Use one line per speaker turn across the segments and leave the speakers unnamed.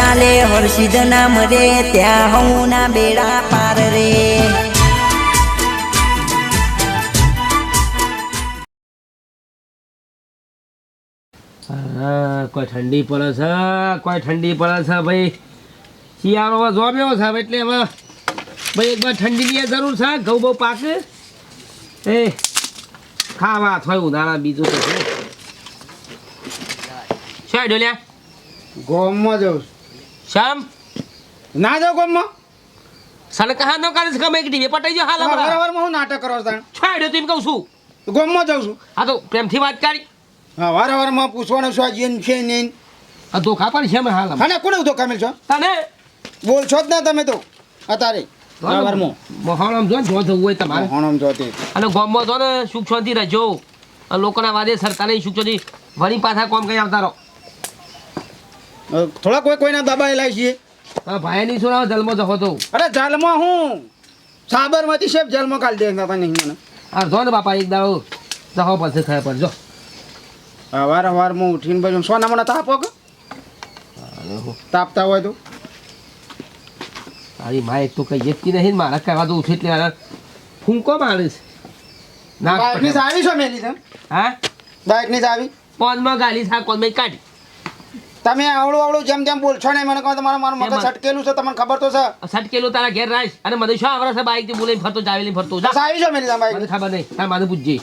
ચાલે હર્ષિદ નામ રે ત્યાં હું ના બેડા પાર રે.
કોઈ ઠંડી પડે છે કોઈ ઠંડી પડે છે ભાઈ. શિયાળો હવે જોમ્યો છે એટલે હવે ભાઈ એકવાર ઠંડીની જરૂર છે ઘઉં બહુ પાકે. એ ખાવા થયું ઉનાળા બીજું તો શું શું ડોલ્યા
ગોમમાં જઉં
શ્યામ
છું ના ગોમમાં?
સાલે કહા ન કરે છે કે મેં ટીવી પટાઈ જો હાલ
બરાબર હું નાટક કરો તાણ
શું આડ્યો તું કહું છું.
ગોમમાં જાઉં છું.
આ તો પ્રેમથી વાત કરી.
હા વારવારમાં પૂછવાનું શું આ જેન છે નહીં
આ તો ખાપા છે મેં હાલ.
અને કોને ઉધો કામેલ છો?
તને
બોલ છો જ ના તમે તો અતારે
મોહાણામ જો જો જવું હોય તમારે.
હોણમ જોતી
અને ગામમાં તો ને સુખ શાંતિ રહેજો. લોકોના વાદે સરકારે સુખ શાંતિ વળી પાછા કોમ કઈ આવતા રહો.
થોડા કોઈ કોઈના દબાયેલા છીએ
આ ભાઈની શું જલમો જખો તો.
અરે જલમો હું? સાબરમતી શેફ જલમો કાઢી દેતા હતા નહીં મને.
આ જો ને બાપા એક દાડો જખો પડશે ખાય પડજો
હા હું ઉઠીને પછી સોના મને તાપો કે? તાપતા હોય તો.
તારી માં એક તો કઈ જતી નહીં મારા કહેવા તો ઉઠી એટલે ફૂંકો મારે છે. ના
બાઇકની ચાવી છો મેલી તમે
હા?
બાઇકની ચાવી?
પોનમાં ગાલી થા કોનમાં કાઢી?
તમે આવડું આવડું જેમ જેમ બોલશો ને મને કહો તમારું મારું મગજ છટકેલું છે તમને ખબર તો છે.
છટકેલું તારા ઘેર રાખ. અને મને શું આવડે છે બાઈકથી બોલીને ફરતો જાવેલી ફરતો? જા.
આવી છો મેલી બાઈક.
મને ખબર નહીં. તાર માને પૂછજે.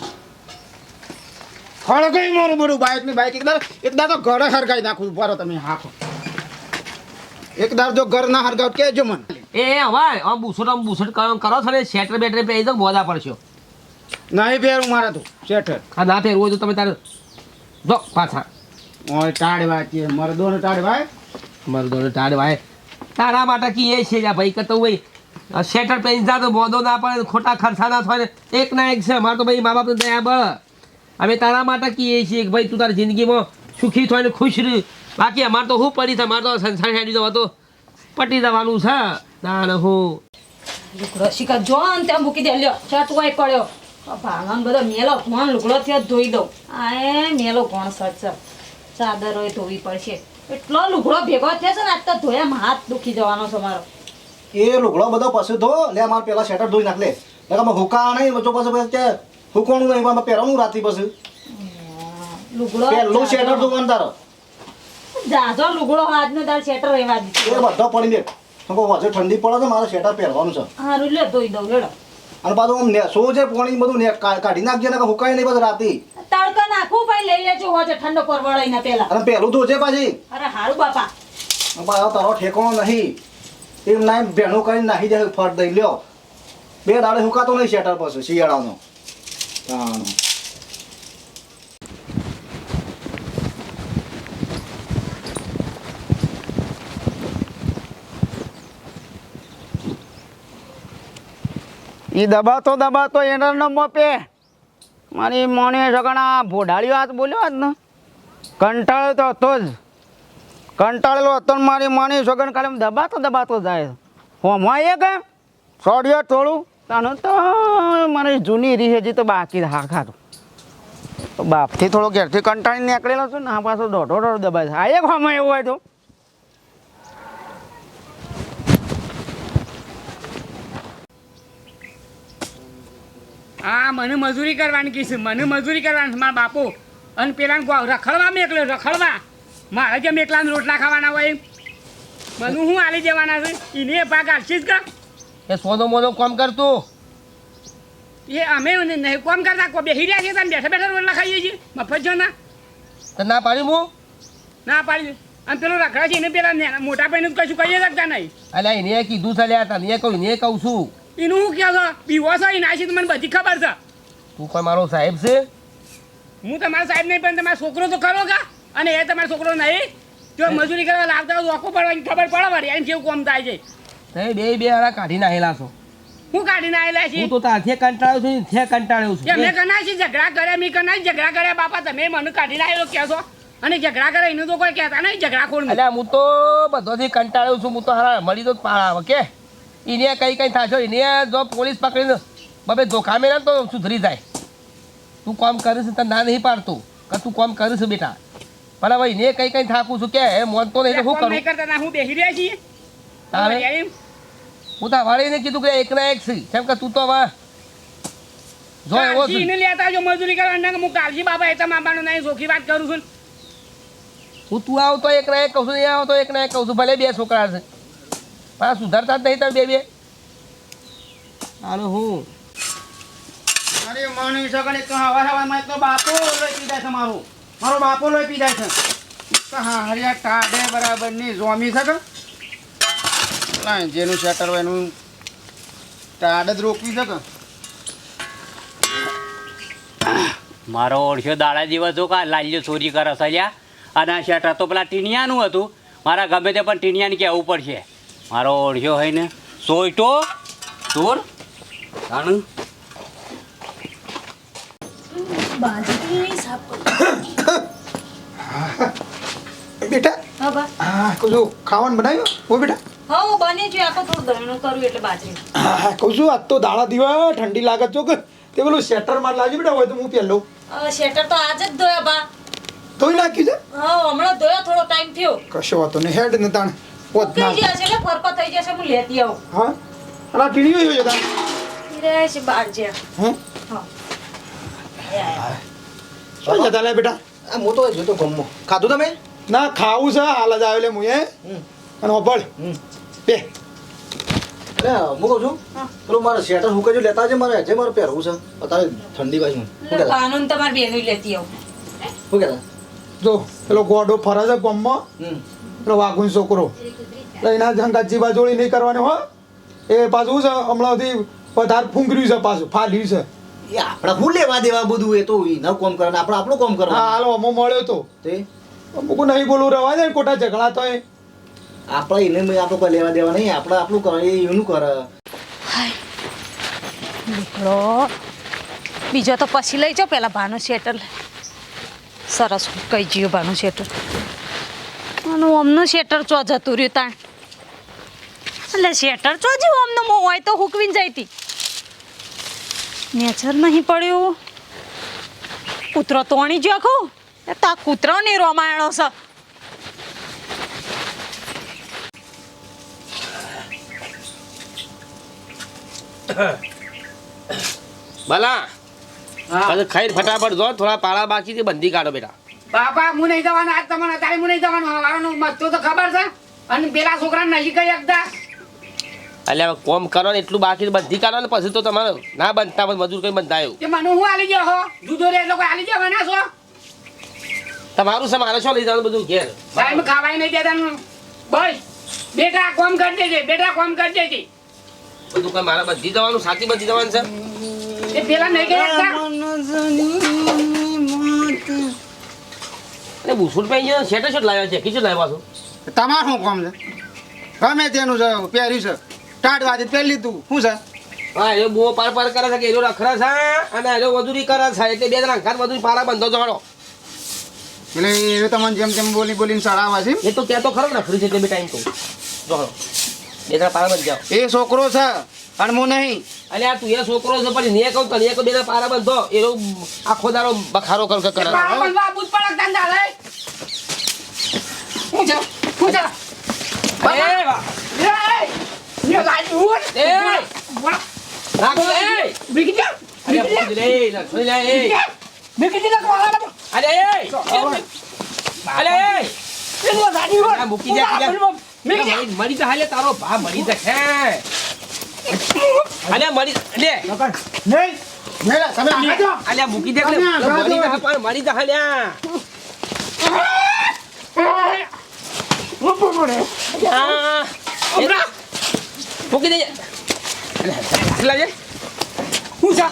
ખડો ગઈ મારું બધું બાઈકની બાઇક એકદમ એકદમ તો ઘરે હરગાઈ નાખું ઊભા તમે હાથો એકદમ જો ઘર ના હરગાવ કેજો મને.
એ હવે આમ બુસટ આમ બુસટ કરો કરો છો ને શેટર બેટર પહેરી દો બોધા પડશો.
નહીં પહેરું મારે તો શેટર.
આ ના પહેરવું હોય તો તમે તારે જો પાછા.
ઓય ટાળવા છે મરદો ને ટાળવા
મરદો ને ભાઈ તારા માટે કી એ છે જા ભાઈ કતો ભાઈ શેટર પહેરી જા તો બોદો ના પડે ખોટા ખર્ચા ના. થાય એક ના એક છે અમારે તો ભાઈ મા બાપ દયા બળ. અમે તારા માટે કી એ છીએ કે ભાઈ તું તારી જિંદગીમાં સુખી થાય ને ખુશ રહી. બાકી અમારે તો હું પડી છે મારે તો સંસાર હેડી જવા તો પટી જવાનું છે. તાણ હું.
રસિકા શીખા જો ને ત્યાં મૂકી દે લ્યો તું વાય પડ્યો ભાવન બધો મેલો કોણ લુકડો થયો ધોઈ દઉં. આ મેલો કોણ છે? ચાદર હોય ધોવી પડશે. એટલો લુગડો ભેગો થયો છે ને આજ તો ધોયામાં હાથ દુખી જવાનો છે મારો.
એ લુગડો બધો પછી ધો લે મારે પેલા શેટર ધોઈ નાખ લે. એટલે હુકા નહીં વચ્ચો પછી કે હુકોણું નહીં એમાં પહેરવાનું રાતી પછી.
લુગડો
પેલું શેટર ધોવાનું તારો.
જાજો લુગડો આજનો તાર શેટર રહેવા
એ બધો પડી દે તો વચ્ચે ઠંડી પડે છે મારે શેટર પહેરવાનું છે.
હારું લે ધોઈ દઉં લેડો
અને પાછું આમ નેસો છે પાણી બધું કાઢી નાખજે ને હુકાય નહીં પછી રાતી
તડકો નાખું ભાઈ લઈ લેજો હોજે ઠંડો પરવડાઈને પેલા.
અને પહેલું ધોજે પાછી.
અરે હારું બાપા.
બાપા તારો ઠેકાણો નહીં. એમ ના ભેણું કરીને નાખી જાય ફટ દઈ લ્યો. બે દાડે હુકાતો નહીં શેટર પછી શિયાળાનો. તાણ.
એ દબાતો દબાતો એના ન મોપે મારી મોને સગણા ભોડાળ્યો હાથ બોલ્યો આજ ને કંટાળ્યો તો હતો જ. કંટાળેલો હતો ને મારી મોની સગણ કાલે દબાતો દબાતો જાય. હોમાં એ કે સોડિયો થોડું તાનો તો મારી જૂની રી હજી તો બાકી હા ખાતું તો બાપથી થોડો ઘેરથી કંટાળી નીકળેલો છું ને, આ પાછો દોઢો દોઢો દબાય આ એક હોમાં એવું હોય તો.
હા મને મજૂરી કરવાની કીધું મને મજૂરી કરવાની મારા બાપુ. અને પેલા રખડવા મેકલ્યો રખડવા. મારે જેમ એકલાને રોટલા ખાવાના હોય મને હું આલી જવાના છે. એને ભાગ આલશી જ કર
એ સોનો મોનો કોમ કરતું
એ અમે નહીં કોમ કરતા કોઈ બેસી રહ્યા છીએ તમે બેઠા બેઠા રોટલા ખાઈએ છીએ મફત જો ના
તો ના પાડ્યું હું?
ના પાડી. અને પેલો રખડા છે એને પેલા મોટા ભાઈને કશું કહીએ શકતા નહીં.
અલ્યા એને કીધું છે લ્યા તને કહું એને કહું છું.
એનું હું કહો છો પીવો છો એ તો મને બધી ખબર છે.
તું કોઈ મારો સાહેબ છે?
હું તમારો સાહેબ નહીં પણ તમારો છોકરો તો ખરો કા અને એ તમારો છોકરો નહીં. જો મજૂરી કરવા લાવતા હોય ઓકો પડવાની ખબર પડે વળી એમ કેવું કોમ થાય છે.
તે બે બે હારા કાઢી નાખેલા છો.
હું કાઢી નાખેલા છીએ
હું તો તાથે કંટાળ્યો છું ત્યાં કંટાળ્યો
કે મેં
છું
કના છે ઝઘડા કર્યા મેં કના ઝઘડા કર્યા બાપા તમે મને કાઢીને આવેલો છો અને ઝઘડા કરે એનું તો કોઈ કહેતા નહીં ઝઘડા ખોડ
એટલે હું તો બધોથી કંટાળ્યો છું. હું તો હારા મળી તો પાડા કે? એને કઈ કઈ થશે? એને જો પોલીસ પકડીને બબે ધોખા મેળે ને તો સુધરી જાય. તું કામ કરીશ તો ના નહીં પાડતું. કે તું કામ કરીશ બેટા. પણ હવે એને કઈ કઈ થાકું છું કે એ મોનતો નહીં શું કરું?
કરતા હું બેસી રહ્યા છીએ.
તારે? હું તો વાળીને કીધું કે એક ના એક છે. કેમ કે તું તો હવે જો એવો છે.
એને લેતા જો મજૂરી કરવા ના હું કાલજી બાબા એ મામાનો નહીં સોખી વાત કરું છું.
હું તું આવ તો એક ના એક કહું છું એ આવ તો એક ના એક કહું છું ભલે બે છોકરા છે. પણ આ સુધરતા જ નહીં તમે બે બે. આનું હું?
અરે સગણ એક હવા હવામાં તો બાપો લોહી પીધા છે મારો. મારો બાપો લોહી પી છે. તો હા હરિયા ટાઢે બરાબરની જોમી છે કે? ના જેનું શટર હોય એનું ટાઢ જ રોકી શકે
મારો ઓળખ્યો દાડા દિવસો કા લાલ્યો ચોરી કરે સલ્યા અને આ શર્ટ તો પેલા ટીણિયાનું હતું. મારા ગમે તે પણ ટીનિયાને કહેવું પડશે. મારો ઓળખ્યો હોય ને સોયટો ચોર જાણ
બેટા
હા
ખાવાનું બનાવ્યું? હો બેટા.
હા હું છે આખો થોડું દળનું કરું એટલે બાજરી.
હા કહું છું આજ તો દાડા દીવા ઠંડી લાગે છો કે તે પેલું શેટર માર લાગ્યું બેટા હોય તો હું પહેલો.
શેટર તો આજે જ ધોયા બા.
ધોઈ નાખ્યું છે?
હા હમણાં ધોયા થોડો ટાઈમ થયો.
કશો વાતો નહીં હેડ ને તાણ પોત
કઈ
ના
જશે એટલે ફરકો થઈ જશે હું લેતી આવું.
હા? અને આ ટીડીઓ હોય છે
બાર જ્યાં
હા?
હા.
શું જતા લે બેટા?
આ હું તો જોતો ગમો. ખાધું તમે?
ના ખાવું છે હાલ જ આવેલે મુએ
હમ.
અને હોબળ
હમ.
બે.
એટલે હું કહું છું પેલું મારે સ્વેટર હુકાઈ લેતા છે મારે હજે મારે પહેરવું છે. અત્યારે ઠંડી બાજુ
કાનૂન તમારી બેનું લેતી આવું.
શું કહેતા?
જો પેલો ગોડો ફરે છે ગમમાં. વાઘુન છોકરો એટલે એના જંગાજી બાજોળી નહીં કરવાની હો. એ પાછું છે? હમણાંથી પધાર ફૂંકર્યું છે પાછું ફાલ્યું છે.
એ આપણે શું લેવા દેવા બધું એ તો એના કોમ કરે આપણે આપણું કોમ
હા
કરવાનું
હાલો અમો મળ્યો તો.
તે?
અમુક નહીં બોલું રવા દે ને ખોટા ઝઘડા તો એ.
આપણે એને મેં આપણું કોઈ લેવા દેવા નહીં આપણે આપણું કરે એનું કરે.
દીકરો બીજો તો પછી લઈ જાઓ પેલા ભાનું શેટર સરસ કહી ગયું ભાનું શેટર અને ઓમનું શેટર ચો જતું રહ્યું તાણ? એટલે શેટર ચો જ્યું? ઓમનું મો હોય તો હુકવીને જઈતી નેચર નહીં પડ્યું. કૂતરો તોણી જ્યો કહું એ તા કૂતરો નહીં રોમાયણો છે
ભલા ખાઈ ફટાફટ જો થોડા પાળા બાકી છે બંધી કાઢો બેટા.
બાપા હું નહીં જવાનું આજ તમારે અત્યારે હું નહીં જવાનું. હવારનું મસ્તો તો ખબર છે. અને પેલા છોકરાને નહીં કહી શકતા.
એટલે હવે કોમ કરો ને એટલું બાકી બધી કરો ને પછી તો તમારે ના બનતા પણ મજૂર કઈ આવ્યું
કે મને હું આલી ગયો હો? જુદો રે એટલે કોઈ ગયો ના છો
તમારું છે મારે શું લઈ જવાનું બધું? ઘેર.
ટાઈમ ખાવાય નહીં દેતા બસ. બેટા કોમ કરી દેજે બેટા કોમ કરી દેજે.
બધું કઈ મારા બધી જવાનું સાચી બધી જવાનું છે?
એ પેલા નહીં કહી
અને બુસુટ પહેરી છે શેટ લાવ્યા છે? કીચું લાવ્યા છો?
તમારું શું કામ છે? ગમે તેનું છે પહેર્યું છે. ટાટ વાદી પહેરી લીધું. શું છે?
હા એ બહુ પાર પાર કરે છે કે એનો રખડા છે અને એનો મજૂરી કરે છે એટલે બે જણા ઘર મજૂરી પારા બંધો જોડો
એટલે એ તમને જેમ તેમ બોલી બોલીને સડાવવા છે
એ તો ત્યાં તો ખરો ને રખડી છે એટલે બે ટાઈમ તો જોડો બે જણા પારા બંધ જાઓ.
એ છોકરો છે અને હું નહીં.
અને આ તું એ છોકરો છે પણ ને કહું તને એક બે જણા પારા બંધો. એનો આખો દારો બખારો કર કે કરે
બુજ પડક ધંધા લે હું
એ.
એ, એ એ બીકી જા
અરે લે લખડી લે એ!
બીકી જા કોલા
અરે એ! અરે એ!
પેલો લાજી હું
મૂકી દે, મૂકી દે.
બીકી જા
મરી મરી હાલે તારો ભા મરી જશે. અલે મરી લે.
નહીં. મેલા તમે આગળ જાઓ.
અલે મૂકી દે એટલે મરી. જા પણ મરી જા એ મૂકી દે. અલે રાખલા જે.
હું જા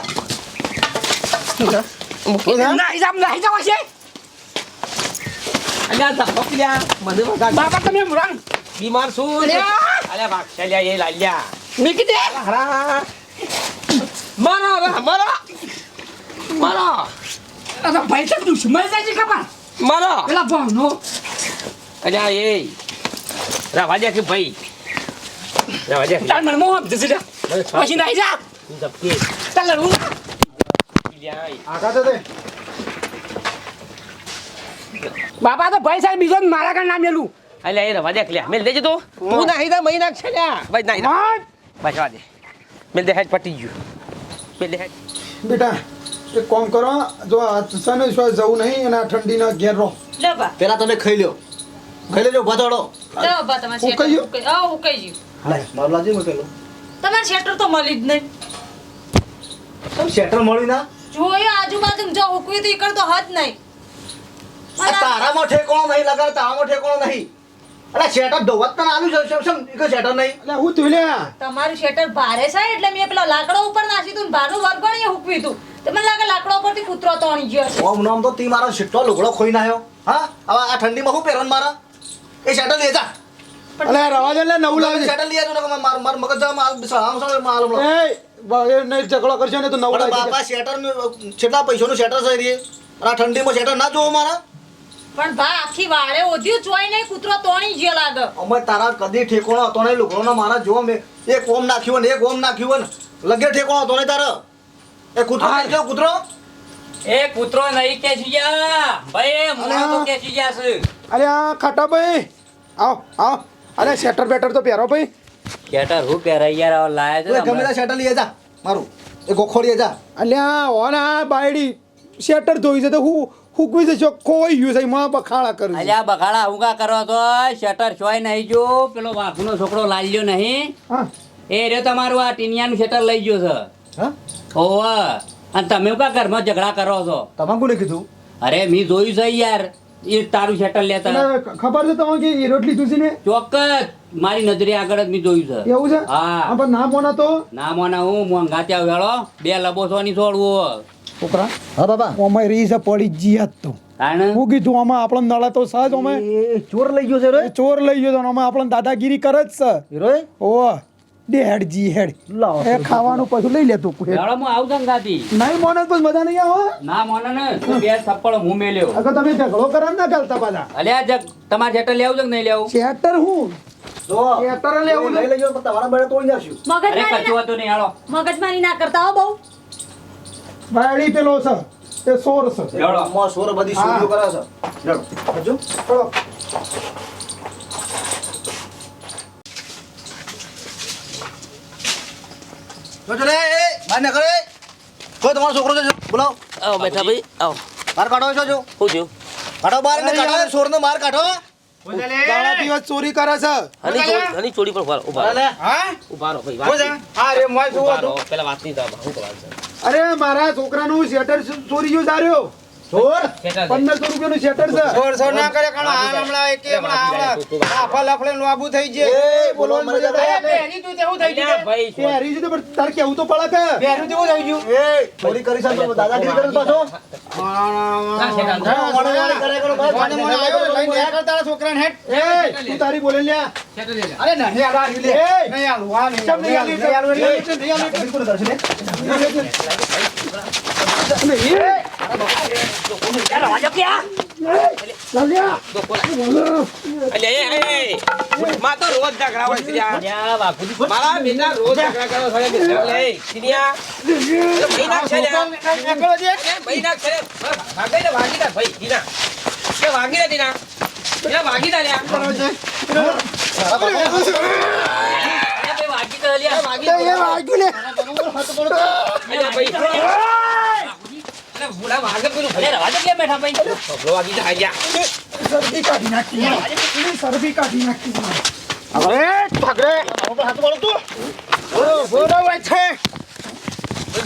મૂકી દે.
ના જામ ના જવા છે
અલ્યા ધક્કો લ્યા મને
બાપા તમે મુરાન
બીમાર છું.
અલ્યા.
ભાગ ભાગશાલ્યા એ લાલ્યા.
બીકી દે
મારો હવે મારો. મારો.
અરે ભાઈ તો દુશ્મન છે ખબર?
મારો.
પેલા ભાવનો.
અલ્યા એ. રાવા દે કે ભાઈ. રાવા દે
તાર મને મોહ જશે જા પછી નહીં જા.
ધપકે
તાર લડવું.
આગા તો દે
બાપા તો ભાઈ સાહેબ બીજો મારા કાન ના મેલું.
અલ્યા એ રવા દે લ્યા મેલ દેજે તું. તું નાહી દે મહી નાખ છે લ્યા. ભાઈ નાહી રવા દે. મેલ દે હેડ પટી ગયું. મેલ દે
બેટા એક કામ કરો જો આ છે ને શું જવું નહીં અને આ ઠંડીના ઘેર રહો.
લે બા.
પેલા તમે ખાઈ લ્યો. ખાઈ લેજો ઊભા
લે બા તમારે
હું
શેટર
કહીએ?
હુકાઈ- હા હુકાઈ ગયું.
લાય મારું લાજી મેં
તમારે શેટર તો મળી જ નહીં.
તમે શેટર મળી ના?
જોયું આજુબાજુ જો હુકવી તો ઈકડ તો હદ નહીં.
આ તારામાં કોણ નહીં લગાડ મોઠે કોણ નહીં? અરે શેટર ધોવત તને આલુ છે શેમ કે શેટર નહીં?
એટલે હું તું લ્યા.
તમારું શેટર ભારે છે એટલે મેં પેલા લાકડો ઉપર નાસી તું ભાનું વરગણીએ હુકવી તું તો મને લાગે લાકડો ઉપરથી કૂતરો તોણી ગયો છે.
ઓમ નામ તો તી મારો શેટો લુગડો ખોઈ નાખ્યો. હા? હવે આ ઠંડીમાં શું પહેરવાનું મારા? એ શેટર લઈ જા.
અલે રવા દે લે નવું લાવજે
શેટર લઈ આવજો ને માર માર મગજ જાવ આલ સળામ સળામ માલ હમણાં.
એ એ નહીં ઝઘડો કરશો ને તો નવું લાવજે
બાપા શેટર કેટલા પૈસાનું શેટર છે રે? આ ઠંડીમાં શેટર ના જોવો મારા?
પણ ભા આખી વાળે ઓધ્યું જોઈ નહીં કૂતરો તોણી ગયો લાગે
અમે તારા કદી ઠેકોણો હતો નહીં લુગડો મારા જો મેં. એક ઓમ નાખ્યું ને એક ઓમ નાખ્યું ને. લગે ઠેકોણો હતો નહીં તારો? એ કૂતરો કેવો કૂતરો?
એ કૂતરો નહીં કે જીયા ભાઈ મોણો તો કે જીયા છે.
અરે આ ખાટા ભાઈ. આવ આવ. અરે શેટર બેટર તો પહેરો ભાઈ.
કેટર હું પહેરાઈ યાર આવા લાયા
તું ગમે ત્યાં શેટર લઈ જા મારું. એ ગોખોડી જા.
અલ્યા ઓના બાયડી શેટર ધોઈ છે તો હું હુકવી દેશો કોઈ યુ છે માં બખાડા કરું
અલ્યા બગાડા હુંગા કરો તો શટર છોય નહીં જો. પેલો વાઘનો છોકરો લાલ્યો નહીં.
હા.
એ રહ્યો તમારું આ ટીનિયાનું શટર લઈ ગયો છે.
હા?
ઓવા અને તમે કા ઘરમાં ઝઘડા કરો છો?
તમે કોને કીધું?
અરે મેં જોયું છે યાર. એ તારું શટર લેતા.
ખબર છે તમને કે એ રોટલી દૂધી ને?
ચોક્કસ. મારી નજરે આગળ જ મેં જોયું છે.
એવું છે?
હા.
પણ ના મોના તો
ના મોના હું મોંઘા ત્યાં વેળો બે લબોસવાની છોડવું
છોકરા?
હા બાબા.
ઓમાં રીસ પડી જીયા તો. હું કીધું આમાં આપણે નળે તો સહજ અમે
ચોર લઈ ગયો છે રે
ચોર લઈ ગયો તો અમે આપણે દાદાગીરી કરે જ છે.
હીરો
ઓ દે હેડ જી હેડ
લાવ
એ ખાવાનું પછી લઈ લેતું
વેળો હું ને દાદી.
નહીં મોને તો મજા નહીં આવે?
ના મોને ને. તો બે થપ્પડ હું મેલ્યો.
અગર તમે ઝઘડો કરવા ના કરતા પાછા.
અલ્યા જગ તમારે જેટર લેવું છે કે નહીં લેવું?
જેટર હું?
જો.
શેટર લેવું
લઈ લઈ ગયો પણ તમારા બળે તોડી નાખ્યું.
અરે
મગજમારી
કશું હતું નહીં હાલો.
મગજમારી ના કરતા હો બહુ.
બાયડી પેલો છે. એ સોર છે.
ગામમાં સોર બધી ચોરીઓ કરે છે. લેડો. હજુ?
ચલો.
જો જો રે, એ, બહાર નીકળ, કોઈ તમારો છોકરો છે જો, બોલાવો
આવો બેઠા ભાઈ. આવો.
બહાર કાઢો છો જો.
હું થયું
કાઢો બાર ને કાઢો
સોર
નો માર કાઢો.
દિવસ ચોરી કરે
ચોરી ઊભા ઊભા રહો. ભાઈ
તો
પેલા વાત નહીં તો છે
અરે મારા છોકરાનું શેટર ચોરી ગયું સાર્યો
ચોર
પંદરસો રૂપિયા નું શેટર છે
છોડ છોડ ના કરે કારણ હાલ હમણાં એક હમણાં આફા લફડે નાબુ થઈ જાય
એ
બોલો
આવે.
પહેરી તું તેવું થઈ ગયું
ભાઈ
એ હારી છે તો પણ તારે કેવું તો પડે કે
પહેરું તેવું થઈ ગયું
એ થોડી કરી છે દાદા દાદાગીરી કરો છે પાછો
ના, ભાગે ને વાગી ના વાગી વાગી જા ભૂલા વાગે પેલું ભાઈ.
અલ્યા રવા દે કેમ બેઠા ભાઈ.
ઢોકળો વાગી જા, આયા.
શરદી કાઢી નાખી એની શરદી કાઢી નાખી
હવે ઠાકરે હાથ બોલો તું. બોલો બોલો હોય છે.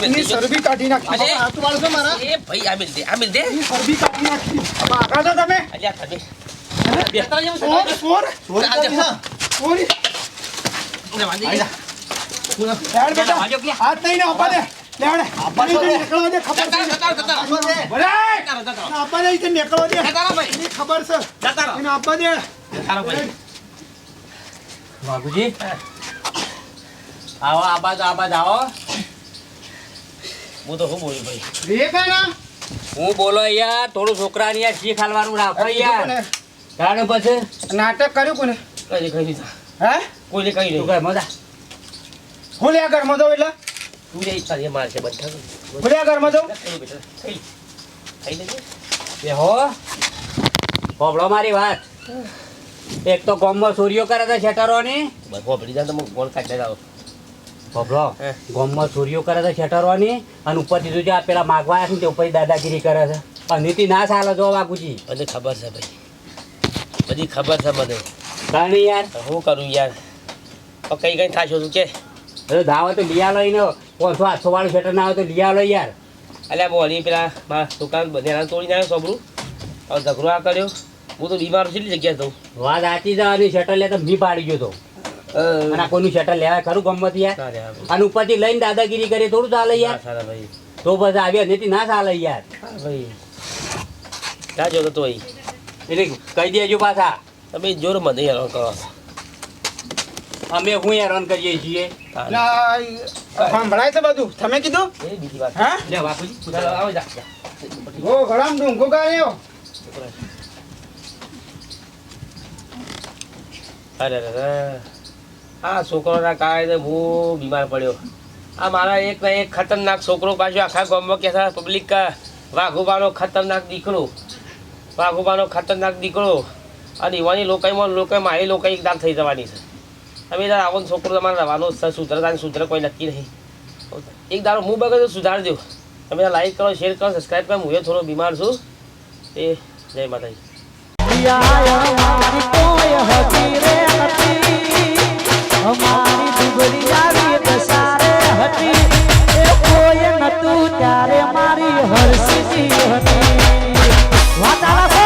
એની શરદી કાઢી નાખી.
હાથ વાળો છો મારા.
એ ભાઈ, આ મિલ દે, આ મિલ દે.
એની શરદી કાઢી નાખી.
ભાગા છો તમે?
અલ્યા, ભાઈ. બેસતા જેવું છે.
સોર સોર.
ચોરી કરી છે
સોરી.
અલ્યા, વાગી જા.
યાર બેટા. હાથ નહીં ને આપા દે.
વાઘુજી. આવો આ બાજુ આ આવો.
હું તો શું બોલું ભાઈ?
હું બોલો યાર થોડું છોકરાને યાર શીખ હાલવાનું રાખો યાર. કારણ પછી?
નાટક કર્યું કોને?
કઈ કઈ
હે?
કોઈ
કઈ મજા
હું લે ઘરમાં દઉં એટલે?
તું જઈ તારી માર છે બધા
હું ઘરમાં
ખાઈ લેજે
મારી વાત. એક તો ગામમાં ચોરીઓ કરે છે શેટરોની.
હોભળી જાય તો ગોળ ફોન કાઢી લાવો
હોભળો ગોમમાં ચોરીઓ કરે છે શેટરોની અને ઉપરથી તું જે આ પેલા માગવા આવ્યા છે ને તે ઉપર દાદાગીરી કરે છે. અને નીતિ ના ચાલે જો વાગુજી
મને ખબર છે ભાઈ. બધી ખબર છે મને.
તાણી યાર.
હું કરું યાર? તો કઈ કઈ થાશો તું કે?
અરે ધાવો તો લિયા લઈને પાંચસો આઠસો વાળું શેટર ના આવે તો લિયા લો યાર.
અલ્યા બોલી પેલા મારા દુકાન બધે તોડી નાખ્યો સોબરું હવે ઝઘડો આ કર્યો. હું તો બીમાર છું જગ્યા થયું
વાત આચી અને શેટર લે તો મી પાડી ગયો તો. અને આ કોઈનું શેટર લેવાય ખરું ગમત યાર. અને ઉપરથી લઈને દાદાગીરી કરી થોડું ચાલે યાર.
ભાઈ.
તો બસ આવી નથી ના ચાલે યાર.
ભાઈ. ક્યાં જોતો તો અહીં.
એટલે કહી દેજો પાછા.
તમે જોર મને યાર કરો.
અમે હું હેરાન કરીએ છીએ?
સંભળાય છે બધું? તમે કીધું?
એ બીજી વાત.
હા?
લે બાપુજી
આવો જા.
ઓ ઘડામ ડુંગો ગાયો.
અરે અરે અરે. આ છોકરોના કારણે બહુ બીમાર પડ્યો. આ મારા એક ને એક ખતરનાક છોકરો પાછો આખા ગામમાં કે પબ્લિક વાઘુબાનો ખતરનાક દીકરો. વાઘુબાનો ખતરનાક દીકરો. અને યુવાની લોકાઈમાં લોકો મારી લોકાઈ એકદમ થઈ જવાની છે. તમે યાર આવો છોકરો તમારે રહેવાનો છે સુધરતા સુધરે કોઈ નક્કી નહીં. એક દારો હું બગડ સુધારજો તમે લાઈક કરો શેર કરો સબસ્ક્રાઈબ કરો, હું થોડો બીમાર છું. એ, જય માતાજી.
મારી હર્ષી હતી. વાતાવરણ